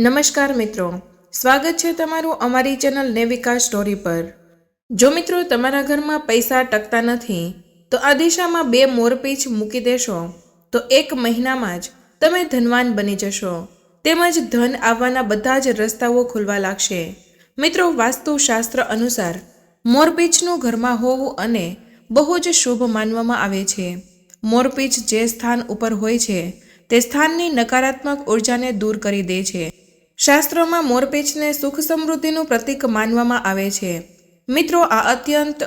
નમસ્કાર મિત્રો. સ્વાગત છે તમારું અમારી ચેનલ નેવિકા સ્ટોરી પર. જો મિત્રો તમારા ઘરમાં પૈસા ટકતા નથી, તો આ દિશામાં બે મોરપીંછ મૂકી દેશો. તો એક મહિનામાં જ તમે ધનવાન બની જશો. તેમજ ધન આવવાના બધા જ રસ્તાઓ ખુલવા લાગશે. મિત્રો, વાસ્તુશાસ્ત્ર અનુસાર મોરપીંછનું ઘરમાં હોવું અને બહુ જ શુભ માનવામાં આવે છે. મોરપીંછ જે સ્થાન ઉપર હોય છે, તે સ્થાનની નકારાત્મક ઉર્જાને દૂર કરી દે છે. શાસ્ત્રોમાં મોરપીંછને સુખ સમૃદ્ધિનું પ્રતીક માનવામાં આવે છે. મિત્રો, આ અત્યંત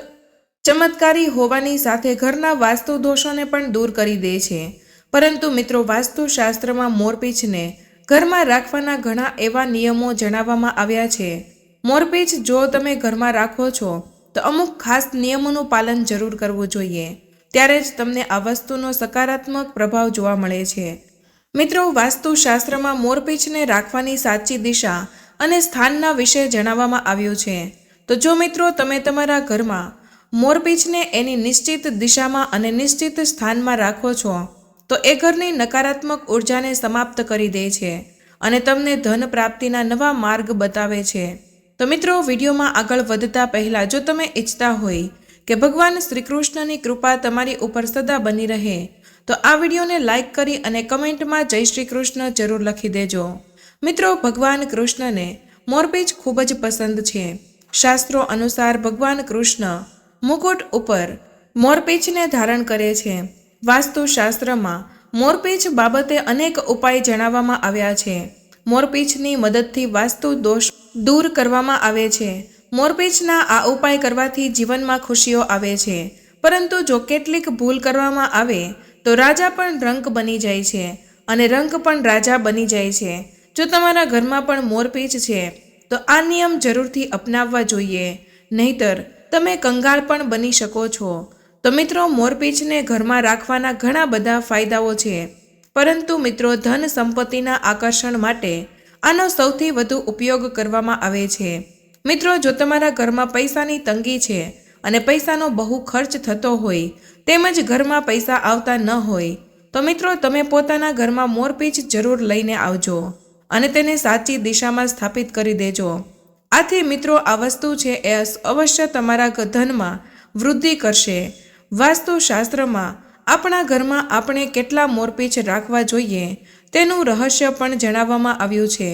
ચમત્કારી હોવાની સાથે ઘરના વાસ્તુ દોષોને પણ દૂર કરી દે છે. પરંતુ મિત્રો, વાસ્તુશાસ્ત્રમાં મોરપીંછને ઘરમાં રાખવાના ઘણા એવા નિયમો જણાવવામાં આવ્યા છે. મોરપીંછ જો તમે ઘરમાં રાખો છો, તો અમુક ખાસ નિયમોનું પાલન જરૂર કરવું જોઈએ. ત્યારે જ તમને આ વસ્તુનો સકારાત્મક પ્રભાવ જોવા મળે છે. મિત્રો, વાસ્તુશાસ્ત્રમાં મોરપીંછને રાખવાની સાચી દિશા અને સ્થાનના વિશે જણાવવામાં આવ્યું છે. તો જો મિત્રો, તમે તમારા ઘરમાં મોરપીંછને એની નિશ્ચિત દિશામાં અને નિશ્ચિત સ્થાનમાં રાખો છો, તો એ ઘરની નકારાત્મક ઉર્જાને સમાપ્ત કરી દે છે અને તમને ધન પ્રાપ્તિના નવા માર્ગ બતાવે છે. તો મિત્રો, વિડીયોમાં આગળ વધતા પહેલાં જો તમે ઈચ્છતા હોય કે ભગવાન શ્રી કૃષ્ણની કૃપા તમારી ઉપર સદા બની રહે તો આ વિડીયોને લાઇક કરી અને કમેન્ટમાં જય શ્રી કૃષ્ણ જરૂર લખી દેજો. મિત્રો, ભગવાન કૃષ્ણને મોરપીંછ ખૂબ જ પસંદ છે. શાસ્ત્રો અનુસાર ભગવાન કૃષ્ણ મુકુટ ઉપર મોરપીંછને ધારણ કરે છે. વાસ્તુશાસ્ત્રમાં મોરપીંછ બાબતે અનેક ઉપાય જણાવવામાં આવ્યા છે. મોરપીંછની મદદથી વાસ્તુ દોષ દૂર કરવામાં આવે છે. મોરપીંછના આ ઉપાય કરવાથી જીવનમાં ખુશીઓ આવે છે. પરંતુ જો કેટલીક ભૂલ કરવામાં આવે તો રાજા પણ રંક બની જાય છે અને રંક પણ રાજા બની જાય છે. જો તમારા ઘરમાં પણ મોરપીંછ છે, તો આ નિયમ જરૂરથી અપનાવવા જોઈએ. નહીતર, તમે કંગાળ પણ બની શકો છો. તો મિત્રો મોરપીંછને ઘરમાં રાખવાના ઘણા બધા ફાયદાઓ છે. પરંતુ મિત્રો, ધન સંપત્તિના આકર્ષણ માટે આનો સૌથી વધુ ઉપયોગ કરવામાં આવે છે. મિત્રો, જો તમારા ઘરમાં પૈસાની તંગી છે અને પૈસાનો બહુ ખર્ચ થતો હોય, તેમજ ઘરમાં પૈસા આવતા ન હોય, તો મિત્રો તમે પોતાના ઘરમાં મોરપીંછ જરૂર લઈને આવજો અને તેને સાચી દિશામાં સ્થાપિત કરી દેજો. આથી મિત્રો આ વસ્તુ છે એ અવશ્ય તમારા ધનમાં વૃદ્ધિ કરશે. વાસ્તુશાસ્ત્રમાં, આપણા ઘરમાં આપણે કેટલા મોરપીંછ રાખવા જોઈએ તેનું રહસ્ય પણ જણાવવામાં આવ્યું છે.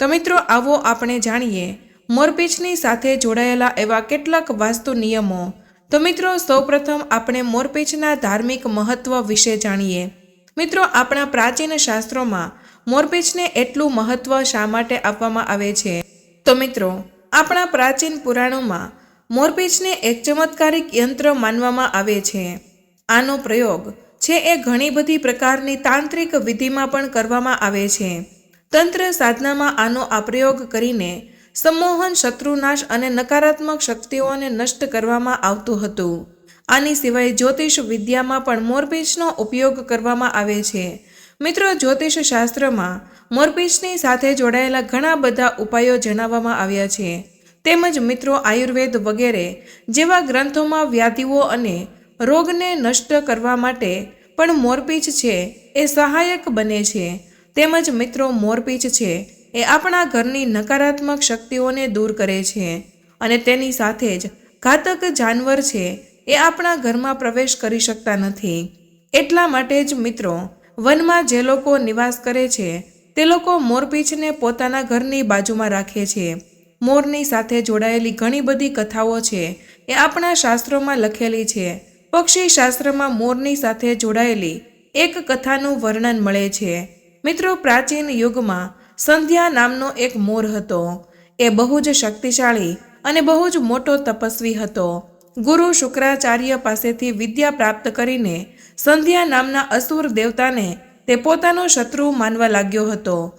તો મિત્રો આવો આપણે જાણીએ મોરપીંછની સાથે જોડાયેલા એવા કેટલાક વાસ્તુ નિયમો. તો મિત્રો, સૌપ્રથમ આપણે મોરપીંછના ધાર્મિક મહત્વ વિશે જાણીએ. મિત્રો, આપણા પ્રાચીન શાસ્ત્રોમાં મોરપીંછને એટલું મહત્વ શા માટે આપવામાં આવે છે? તો મિત્રો, આપણા પ્રાચીન પુરાણોમાં મોરપીંછને એક ચમત્કારિક યંત્ર માનવામાં આવે છે. આનો પ્રયોગ છે એ ઘણી બધી પ્રકારની તાંત્રિક વિધિમાં પણ કરવામાં આવે છે. તંત્ર સાધનામાં આનો આ પ્રયોગ કરીને સંમોહન, શત્રુનાશ અને નકારાત્મક શક્તિઓને નષ્ટ કરવામાં આવતું હતું. આની સિવાય જ્યોતિષ વિદ્યામાં પણ મોરપીચનો ઉપયોગ કરવામાં આવે છે. મિત્રો, જ્યોતિષ શાસ્ત્રમાં મોરપીચની સાથે જોડાયેલા ઘણા બધા ઉપાયો જણાવવામાં આવ્યા છે. તેમજ મિત્રો, આયુર્વેદ વગેરે જેવા ગ્રંથોમાં વ્યાધિઓ અને રોગને નષ્ટ કરવા માટે પણ મોરપીચ છે એ સહાયક બને છે. તેમજ મિત્રો, મોરપીચ છે એ આપણા ઘરની નકારાત્મક શક્તિઓને દૂર કરે છે અને તેની સાથે જ ઘાતક જાનવર છે એ આપણા ઘરમાં પ્રવેશ કરી શકતા નથી. એટલા માટે જ મિત્રો, વનમાં જે લોકો નિવાસ કરે છે, તે લોકો મોરપીંછને પોતાના ઘરની બાજુમાં રાખે છે. મોરની સાથે જોડાયેલી ઘણી બધી કથાઓ છે એ આપણા શાસ્ત્રોમાં લખેલી છે. પક્ષી શાસ્ત્રમાં મોરની સાથે જોડાયેલી એક કથાનું વર્ણન મળે છે. મિત્રો, પ્રાચીન યુગમાં સંધ્યા નામનો એક મોર હતો. એ બહુ જ શક્તિશાળી અને બહુ જ મોટો તપસ્વી હતો. ગુરુ શુક્રાચાર્ય પાસેથી વિદ્યા પ્રાપ્ત કરીને સંધ્યા નામના અસુર દેવતાને તે પોતાનો શત્રુ માનવા લાગ્યો હતો.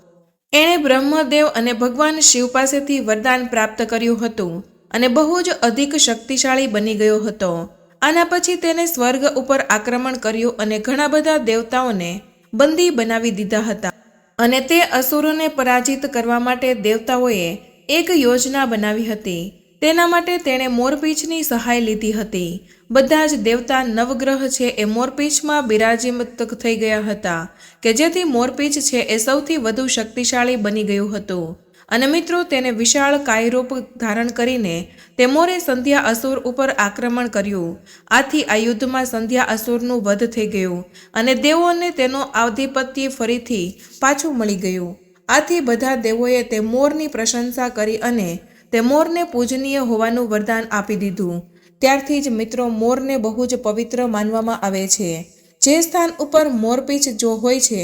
એણે બ્રહ્મદેવ અને ભગવાન શિવ પાસેથી વરદાન પ્રાપ્ત કર્યું હતું અને બહુ જ અધિક શક્તિશાળી બની ગયો હતો. આના પછી તેને સ્વર્ગ ઉપર આક્રમણ કર્યું અને ઘણા બધા દેવતાઓને બંદી બનાવી દીધા હતા. અને તે અસુરોને પરાજિત કરવા માટે દેવતાઓએ એક યોજના બનાવી હતી. તેના માટે તેણે મોરપીંછની સહાય લીધી હતી. બધા જ દેવતા નવગ્રહ છે એ મોરપીંછમાં બિરાજીમત થઈ ગયા હતા, કે જેથી મોરપીંછ છે એ સૌથી વધુ શક્તિશાળી બની ગયું હતું. અને મિત્રો તેને વિશાળ કાયરૂપ ધારણ કરીને તે મોરે સંધ્યા અસુર ઉપર આક્રમણ કર્યું. આથી આ યુદ્ધમાં સંધ્યા અસુરનું વધ થઈ ગયું અને દેવોને તેનો આધિપત્ય ફરીથી પાછું મળી ગયું. આથી બધા દેવોએ તે મોરની પ્રશંસા કરી અને તે મોરને પૂજનીય હોવાનું વરદાન આપી દીધું. ત્યારથી જ મિત્રો મોરને બહુ જ પવિત્ર માનવામાં આવે છે. જે સ્થાન ઉપર મોરપીચ જો હોય છે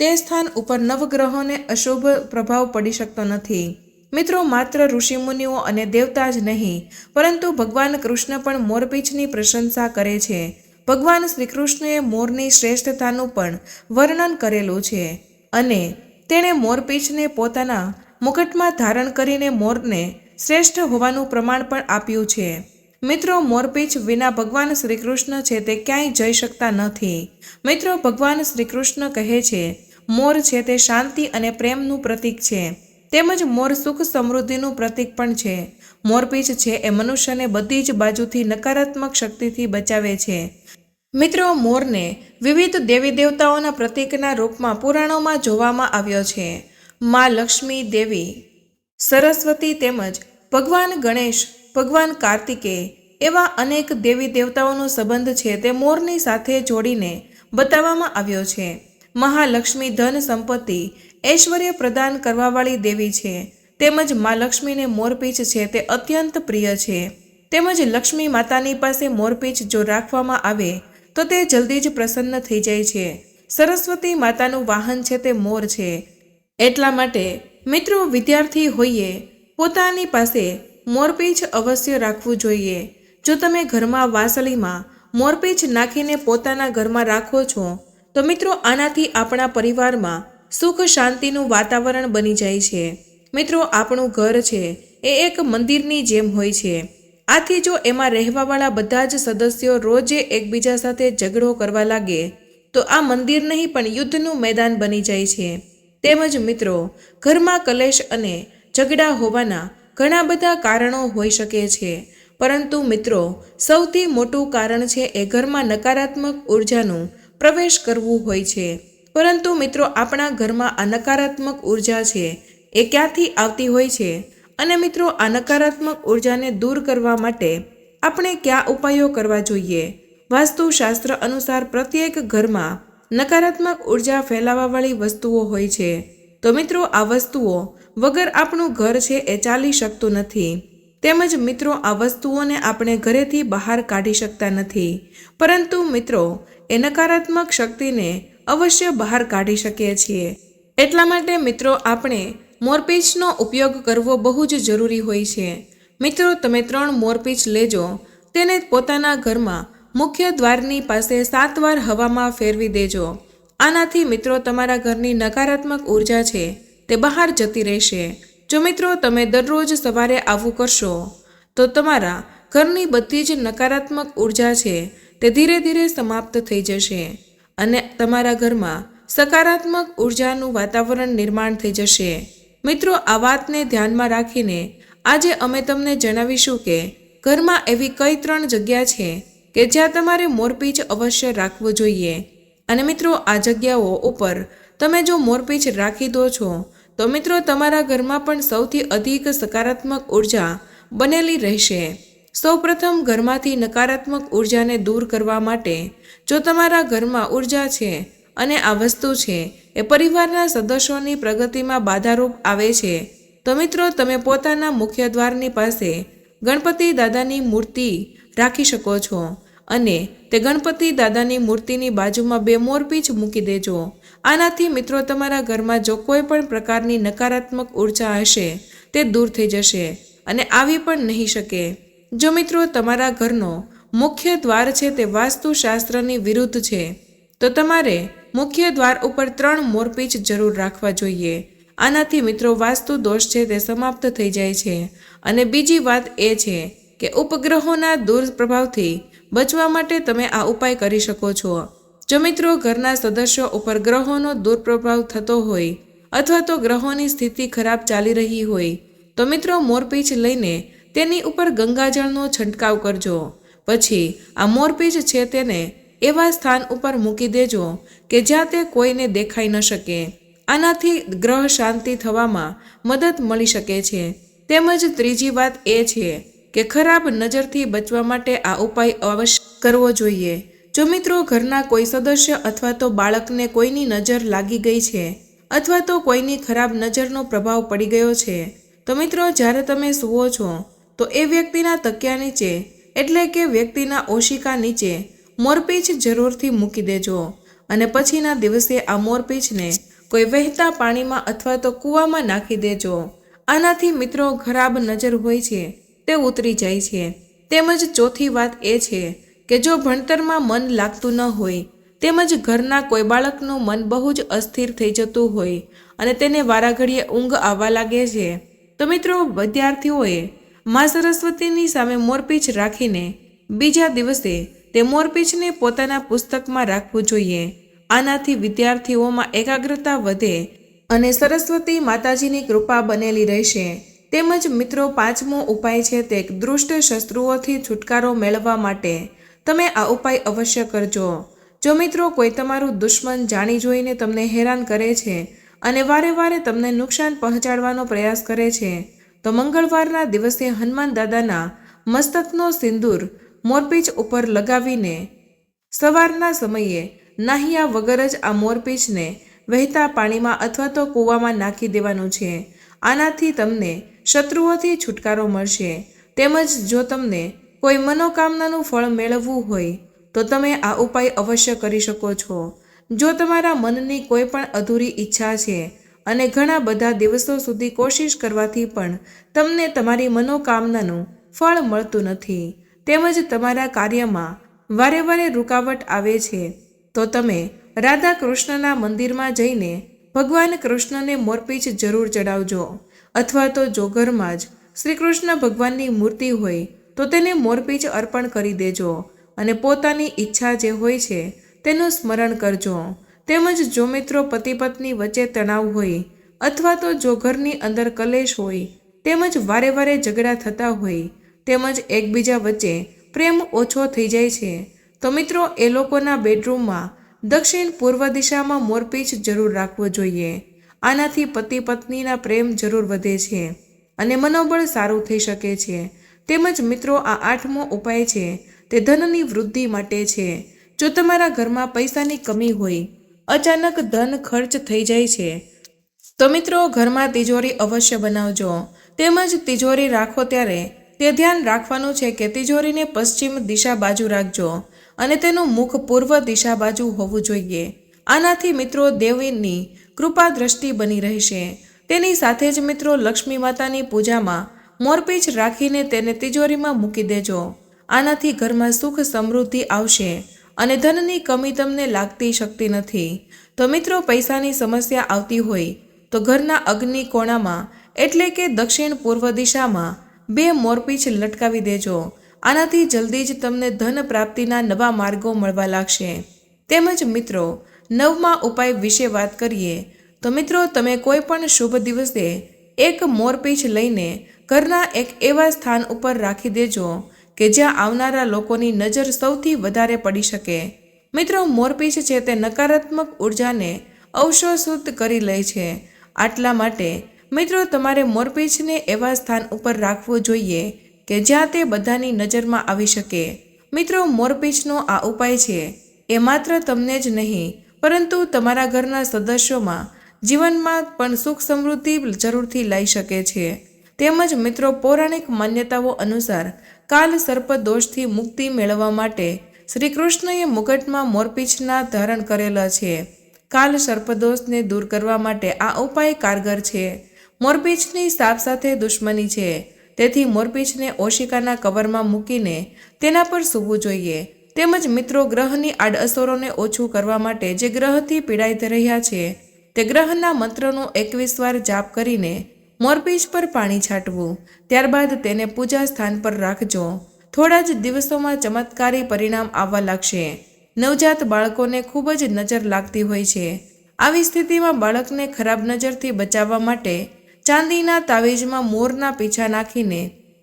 તે સ્થાન ઉપર નવગ્રહોને અશુભ પ્રભાવ પડી શકતો નથી. મિત્રો, માત્ર ઋષિમુનિઓ અને દેવતા જ નહીં, પરંતુ ભગવાન કૃષ્ણ પણ મોરપીંછની પ્રશંસા કરે છે. ભગવાન શ્રીકૃષ્ણએ મોરની શ્રેષ્ઠતાનું પણ વર્ણન કરેલું છે અને તેણે મોરપીંછને પોતાના મુકટમાં ધારણ કરીને મોરને શ્રેષ્ઠ હોવાનું પ્રમાણ પણ આપ્યું છે. મિત્રો, મોરપીંછ વિના ભગવાન શ્રી કૃષ્ણ છે તે ક્યાંય જઈ શકતા નથી. મિત્રો, ભગવાન શ્રીકૃષ્ણ કહે છે મોર છે તે શાંતિ અને પ્રેમનું પ્રતીક છે. તેમજ મોર સુખ સમૃદ્ધિનું પ્રતીક પણ છે. મોરપીંછ છે એ મનુષ્યને બધી જ બાજુથી નકારાત્મક શક્તિથી બચાવે છે. મિત્રો, મોરને વિવિધ દેવી દેવતાઓના પ્રતીકના રૂપમાં પુરાણોમાં જોવામાં આવ્યો છે. મા લક્ષ્મી દેવી, સરસ્વતી તેમજ ભગવાન ગણેશ, ભગવાન કાર્તિકે એવા અનેક દેવી દેવતાઓનો સંબંધ છે તે મોરની સાથે જોડીને બતાવવામાં આવ્યો છે. મહાલક્ષ્મી ધન સંપત્તિ ઐશ્વર્ય પ્રદાન કરવાવાળી દેવી છે. તેમજ મા લક્ષ્મીને મોરપીંછ છે તે અત્યંત પ્રિય છે. તેમજ લક્ષ્મી માતાની પાસે મોરપીંછ જો રાખવામાં આવે, તો તે જલ્દી જ પ્રસન્ન થઈ જાય છે. સરસ્વતી માતાનું વાહન છે તે મોર છે. એટલા માટે મિત્રો વિદ્યાર્થી હોઈએ, પોતાની પાસે મોરપીંછ અવશ્ય રાખવું જોઈએ. જો તમે ઘરમાં વાસળીમાં મોરપીંછ નાખીને પોતાના ઘરમાં રાખો છો તો મિત્રો, આનાથી આપણા પરિવારમાં સુખ શાંતિનું વાતાવરણ બની જાય છે. મિત્રો, આપણું ઘર છે, એ એક મંદિરની જેમ હોય છે. આથી જો એમાં રહેવાવાળા બધા જ સદસ્યો રોજે એકબીજા સાથે ઝઘડો કરવા લાગે, તો આ મંદિર નહીં, પણ યુદ્ધનું મેદાન બની જાય છે. તેમજ મિત્રો, ઘરમાં કલેશ અને ઝઘડા હોવાના ઘણા બધા કારણો હોઈ શકે છે. પરંતુ મિત્રો, સૌથી મોટું કારણ છે એ ઘરમાં નકારાત્મક ઉર્જાનું પ્રવેશ કરવું હોય છે. પરંતુ મિત્રો, આપણા ઘરમાં આ નકારાત્મક ઊર્જા છે. એ ક્યાંથી આવતી હોય છે? અને મિત્રો, આ નકારાત્મક ઉર્જાને દૂર કરવા માટે આપણે કયા ઉપાયો કરવા જોઈએ? વાસ્તુશાસ્ત્ર અનુસાર પ્રત્યેક ઘરમાં નકારાત્મક ઊર્જા ફેલાવાવાળી વસ્તુઓ હોય છે. તો મિત્રો, આ વસ્તુઓ વગર આપણું ઘર છે એ ચાલી શકતું નથી. તેમજ મિત્રો, આ વસ્તુઓને આપણે ઘરેથી બહાર કાઢી શકતા નથી. પરંતુ મિત્રો એ નકારાત્મક શક્તિને અવશ્ય બહાર કાઢી શકીએ છીએ. એટલા માટે મિત્રો, આપણે મોરપીચનો ઉપયોગ કરવો બહુ જ જરૂરી હોય છે. મિત્રો, તમે ત્રણ મોરપીચ લેજો. તેને પોતાના ઘરમાં મુખ્ય દ્વારની પાસે સાત વાર હવામાં ફેરવી દેજો. આનાથી મિત્રો, તમારા ઘરની નકારાત્મક ઊર્જા છે તે બહાર જતી રહેશે. જો મિત્રો, તમે દરરોજ સવારે આવું કરશો, તો તમારા ઘરની બધી જ નકારાત્મક ઊર્જા છે તે ધીરે ધીરે સમાપ્ત થઈ જશે અને તમારા ઘરમાં સકારાત્મક ઉર્જાનું વાતાવરણ નિર્માણ થઈ જશે. મિત્રો, આ વાતને ધ્યાનમાં રાખીને આજે અમે તમને જણાવીશું કે ઘરમાં એવી કઈ ત્રણ જગ્યા છે કે જ્યાં તમારે મોરપીંછ અવશ્ય રાખવું જોઈએ. અને મિત્રો, આ જગ્યાઓ ઉપર તમે જો મોરપીંછ રાખી દો છો, તો મિત્રો તમારા ઘરમાં પણ સૌથી અધિક સકારાત્મક ઊર્જા બનેલી રહેશે. સૌપ્રથમ ઘરમાંથી નકારાત્મક ઉર્જાને દૂર કરવા માટે જો તમારા ઘરમાં ઊર્જા છે અને આ વસ્તુ છે, એ પરિવારના સદસ્યોની પ્રગતિમાં બાધારૂપ આવે છે, તો મિત્રો તમે પોતાના મુખ્ય દ્વારની પાસે ગણપતિ દાદાની મૂર્તિ રાખી શકો છો અને તે ગણપતિ દાદાની મૂર્તિની બાજુમાં બે મોરપીંછ મૂકી દેજો. આનાથી મિત્રો તમારા ઘરમાં જો કોઈ પણ પ્રકારની નકારાત્મક ઊર્જા હશે, તે દૂર થઈ જશે અને આવી પણ નહીં શકે. જો મિત્રો તમારા ઘરનો મુખ્ય દ્વાર છે તે વાસ્તુશાસ્ત્રની વિરુદ્ધ છે, તો તમારે મુખ્ય દ્વાર ઉપર ત્રણ મોરપીચ જરૂર રાખવા જોઈએ. આનાથી મિત્રો વાસ્તુ દોષ છે તે સમાપ્ત થઈ જાય છે. અને બીજી વાત એ છે કે ઉપગ્રહોના દુર્પ્રભાવથી બચવા માટે તમે આ ઉપાય કરી શકો છો. જો મિત્રો ઘરના સદસ્યો ઉપર ગ્રહોનો દુર્પ્રભાવ થતો હોય અથવા તો ગ્રહોની સ્થિતિ ખરાબ ચાલી રહી હોય, તો મિત્રો મોરપીચ લઈને તેની ઉપર ગંગાજળનો છંટકાવ કરજો. પછી આ મોરપીજ છે તેને એવા સ્થાન ઉપર મૂકી દેજો કે જ્યાં તે કોઈને દેખાઈ ન શકે. આનાથી ગ્રહ શાંતિ થવામાં મદદ મળી શકે છે. તેમજ ત્રીજી વાત એ છે કે ખરાબ નજરથી બચવા માટે આ ઉપાય અવશ્ય કરવો જોઈએ. જો મિત્રો ઘરના કોઈ સદસ્ય અથવા તો બાળકને કોઈની નજર લાગી ગઈ છે અથવા તો કોઈની ખરાબ નજરનો પ્રભાવ પડી ગયો છે, તો મિત્રો જ્યારે તમે સૂવો છો તો એ વ્યક્તિના તકિયા નીચે, એટલે કે વ્યક્તિના ઓશિકા નીચે, મોરપીંછ જરૂરથી મૂકી દેજો. અને પછીના દિવસે આ મોરપીંછને કોઈ વહેતા પાણીમાં અથવા તો કૂવામાં નાખી દેજો. આનાથી મિત્રો ખરાબ નજર હોય છે, તે ઉતરી જાય છે. તેમજ ચોથી વાત એ છે કે જો ભણતરમાં મન લાગતું ન હોય, તેમજ ઘરના કોઈ બાળકનું મન બહુ જ અસ્થિર થઈ જતું હોય અને તેને વારાઘડીએ ઊંઘ આવવા લાગે છે, તો મિત્રો વિદ્યાર્થીઓએ મા સરસ્વતીની સામે મોરપીંછ રાખીને બીજા દિવસે તે મોરપીંછને પોતાના પુસ્તકમાં રાખવું જોઈએ. આનાથી વિદ્યાર્થીઓમાં એકાગ્રતા વધે અને સરસ્વતી માતાજીની કૃપા બનેલી રહેશે. તેમજ મિત્રો, પાંચમો ઉપાય છે તે દુષ્ટ શત્રુઓથી છુટકારો મેળવવા માટે. તમે આ ઉપાય અવશ્ય કરજો. જો મિત્રો, કોઈ તમારું દુશ્મન જાણી જોઈને તમને હેરાન કરે છે અને વારે વારે તમને નુકસાન પહોંચાડવાનો પ્રયાસ કરે છે તો મંગળવારના દિવસે હનુમાન દાદાના મસ્તકનો સિંદૂર મોરપીચ ઉપર લગાવીને સવારના સમયે નાહ્યા વગર જ આ મોરપીચને વહેતા પાણીમાં અથવા તો કૂવામાં નાખી દેવાનું છે. આનાથી તમને શત્રુઓથી છુટકારો મળશે. તેમજ જો તમને કોઈ મનોકામનાનું ફળ મેળવવું હોય, તો તમે આ ઉપાય અવશ્ય કરી શકો છો. જો તમારા મનની કોઈ પણ અધૂરી ઈચ્છા છે અને ઘણા બધા દિવસો સુધી કોશિશ કરવાથી પણ તમને તમારી મનોકામનાનું ફળ મળતું નથી. તેમજ તમારા કાર્યમાં વારે વારે રૂકાવટ આવે છે. તો તમે રાધા કૃષ્ણના મંદિરમાં જઈને ભગવાન કૃષ્ણને મોરપીછ જરૂર ચડાવજો. અથવા તો જો ઘરમાં જ શ્રી કૃષ્ણ ભગવાનની મૂર્તિ હોય, તો તેને મોરપીંછ અર્પણ કરી દેજો અને પોતાની ઈચ્છા જે હોય છે, તેનું સ્મરણ કરજો. તેમજ જો મિત્રો પતિ પત્ની વચ્ચે તણાવ હોય અથવા તો જો ઘરની અંદર કલેશ હોય, તેમજ વારે વારે ઝઘડા થતા હોય, તેમજ એકબીજા વચ્ચે પ્રેમ ઓછો થઈ જાય છે, તો મિત્રો એ લોકોના બેડરૂમમાં દક્ષિણ પૂર્વ દિશામાં મોરપીચ જરૂર રાખવો જોઈએ. આનાથી પતિ પત્નીના પ્રેમ જરૂર વધે છે અને મનોબળ સારું થઈ શકે છે. તેમજ મિત્રો આ આઠમો ઉપાય છે તે ધનની વૃદ્ધિ માટે છે. જો તમારા ઘરમાં પૈસાની કમી હોય અચાનક ધન ખર્ચ થઈ જાય છે. તો મિત્રો, ઘરમાં તિજોરી અવશ્ય બનાવજો. તેમજ તિજોરી રાખો ત્યારે. તે ધ્યાન રાખવાનું છે કે તિજોરીને પશ્ચિમ દિશા બાજુ રાખજો અને તેનું મુખ પૂર્વ દિશા બાજુ હોવું જોઈએ. આનાથી મિત્રો, દેવીની કૃપા દ્રષ્ટિ બની રહેશે. તેની સાથે જ મિત્રો, લક્ષ્મી માતાની પૂજામાં મોરપીંછ રાખીને તેને તિજોરીમાં મૂકી દેજો. આનાથી ઘરમાં સુખ સમૃદ્ધિ આવશે. અને ધનની કમી તમને લાગતી શકતી નથી. તો મિત્રો, પૈસાની સમસ્યા આવતી હોય તો ઘરના અગ્નિ કોણામાં, એટલે કે દક્ષિણ પૂર્વ દિશામાં, બે મોરપીંછ લટકાવી દેજો. આનાથી જલ્દી જ તમને ધન પ્રાપ્તિના નવા માર્ગો મળવા લાગશે. તેમજ મિત્રો, નવમા ઉપાય વિશે વાત કરીએ. તો મિત્રો, તમે કોઈ પણ શુભ દિવસે એક મોરપીંછ લઈને ઘરના એક એવા સ્થાન ઉપર રાખી દેજો કે જ્યાં આવનારા લોકોની નજર સૌથી વધારે પડી શકે. મિત્રો, મોરપીંછ છે તે નકારાત્મક ઉર્જાને અવશોષિત કરી લે છે. આટલા માટે, મિત્રો, તમારે મોરપીંછને એવા સ્થાન ઉપર રાખવું જોઈએ કે જ્યાં તે બધાની નજરમાં આવી શકે. મિત્રો, મોરપીંછનો આ ઉપાય છે. એ માત્ર તમને જ નહીં, પરંતુ તમારા ઘરના સદસ્યોમાં જીવનમાં પણ સુખ સમૃદ્ધિ જરૂરથી લઈ શકે છે. તેમજ, મિત્રો, પૌરાણિક માન્યતાઓ અનુસાર કાલ સર્પ દોષથી મુક્તિ મેળવવા માટે શ્રી કૃષ્ણએ મુગટમાં મોરપીંછના ધારણ કરેલા છે. કાલ સર્પદોષને દૂર કરવા માટે આ ઉપાય કારગર છે. મોરપીંછની સાપ સાથે દુશ્મની છે. તેથી મોરપીંછને ઓશિકાના કવરમાં મૂકીને તેના પર સૂવું જોઈએ. તેમજ મિત્રો ગ્રહની આડઅસરોને ઓછું કરવા માટે જે ગ્રહથી પીડાઈ રહ્યા છે, તે ગ્રહના મંત્રનો એકવીસ વાર જાપ કરીને મોરપીંછ પર પાણી છાંટવું. ત્યારબાદ તેને પૂજા સ્થાન પર રાખજો. થોડા જ દિવસોમાં ચમત્કારી પરિણામ આવવા લાગશે. નવજાત બાળકોને ખૂબ જ નજર લાગતી હોય છે. આવી સ્થિતિમાં બાળકને ખરાબ નજરથી બચાવવા માટે ચાંદીના તાવીજમાં મોરના પીછા નાખીને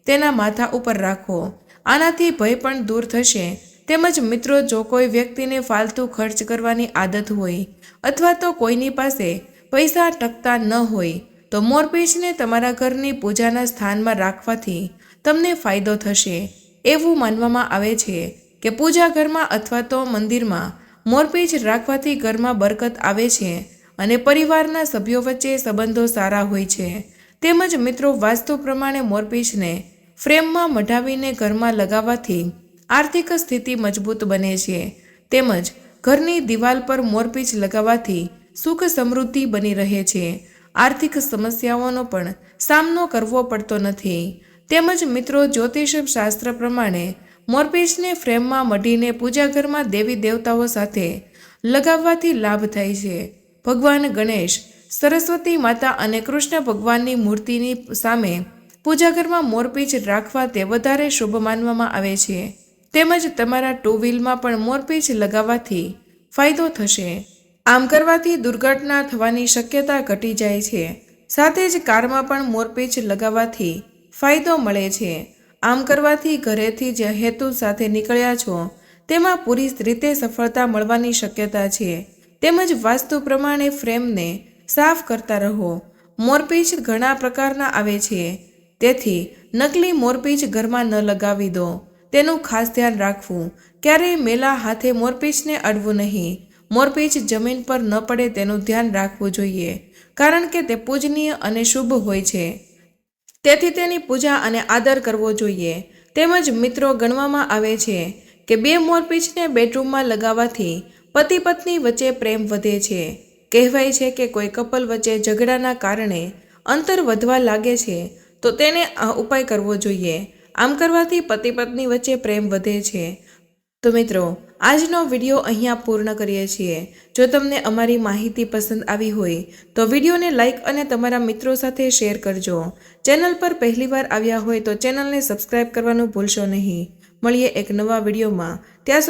તેના માથા ઉપર રાખો. આનાથી ભય પણ દૂર થશે. તેમજ મિત્રો, જો કોઈ વ્યક્તિને ફાલતુ ખર્ચ કરવાની આદત હોય અથવા તો કોઈની પાસે પૈસા ટકતા ન હોય તો મોરપીંછને તમારા ઘરની પૂજાના સ્થાનમાં રાખવાથી તમને ફાયદો થશે. એવું માનવામાં આવે છે કે પૂજા ઘરમાં અથવા તો મંદિરમાં મોરપીંછ રાખવાથી ઘરમાં બરકત આવે છે અને પરિવારના સભ્યો વચ્ચે સંબંધો સારા હોય છે. તેમજ મિત્રો વાસ્તુ પ્રમાણે મોરપીંછને ફ્રેમમાં મઢાવીને ઘરમાં લગાવવાથી આર્થિક સ્થિતિ મજબૂત બને છે. તેમજ ઘરની દિવાલ પર મોરપીંછ લગાવવાથી સુખ સમૃદ્ધિ બની રહે છે. આર્થિક સમસ્યાઓનો પણ સામનો કરવો પડતો નથી. તેમજ મિત્રો જ્યોતિષ શાસ્ત્ર પ્રમાણે મોરપીચને ફ્રેમમાં મઢીને પૂજાઘરમાં દેવી દેવતાઓ સાથે લગાવવાથી લાભ થાય છે. ભગવાન ગણેશ, સરસ્વતી માતા અને કૃષ્ણ ભગવાનની મૂર્તિની સામે પૂજાઘરમાં મોરપીંછ રાખવા તે વધારે શુભ માનવામાં આવે છે. તેમજ તમારા ટુ વ્હીલમાં પણ મોરપીચ લગાવવાથી ફાયદો થશે. આમ કરવાથી દુર્ઘટના થવાની શક્યતા ઘટી જાય છે. સાથે જ કારમાં પણ મોરપીંછ લગાવવાથી ફાયદો મળે છે. આમ કરવાથી ઘરેથી જે હેતુ સાથે નીકળ્યા છો, તેમાં પૂરી રીતે સફળતા મળવાની શક્યતા છે. તેમજ વાસ્તુ પ્રમાણે ફ્રેમને સાફ કરતા રહો. મોરપીચ ઘણા પ્રકારના આવે છે. તેથી નકલી મોરપીચ ઘરમાં ન લગાવી દો. તેનું ખાસ ધ્યાન રાખવું. ક્યારેય મેલા હાથે મોરપીંછને અડવું નહીં. મોરપીંછ જમીન પર ન પડે તેનું ધ્યાન રાખવું જોઈએ, કારણ કે તે પૂજનીય અને શુભ હોય છે. તેથી તેની પૂજા અને આદર કરવો જોઈએ. તેમજ મિત્રો ગણવામાં આવે છે કે બે મોરપીંછને બેડરૂમમાં લગાવવાથી પતિ પત્ની વચ્ચે પ્રેમ વધે છે. કહેવાય છે કે કોઈ કપલ વચ્ચે ઝઘડાના કારણે અંતર વધવા લાગે છે, તો તેને આ ઉપાય કરવો જોઈએ. આમ કરવાથી પતિ પત્ની વચ્ચે પ્રેમ વધે છે. તો મિત્રો આજનો વીડિયો અહીંયા પૂર્ણ કરીએ છીએ. જો તમને અમારી માહિતી પસંદ આવી હોય, તો વિડીયોને લાઇક અને તમારા મિત્રો સાથે શેર કરજો. ચેનલ પર પહેલીવાર આવ્યા હોય તો ચેનલને સબસ્ક્રાઇબ કરવાનું ભૂલશો નહીં. મળીએ એક નવા વિડીયોમાં ત્યાં સુધી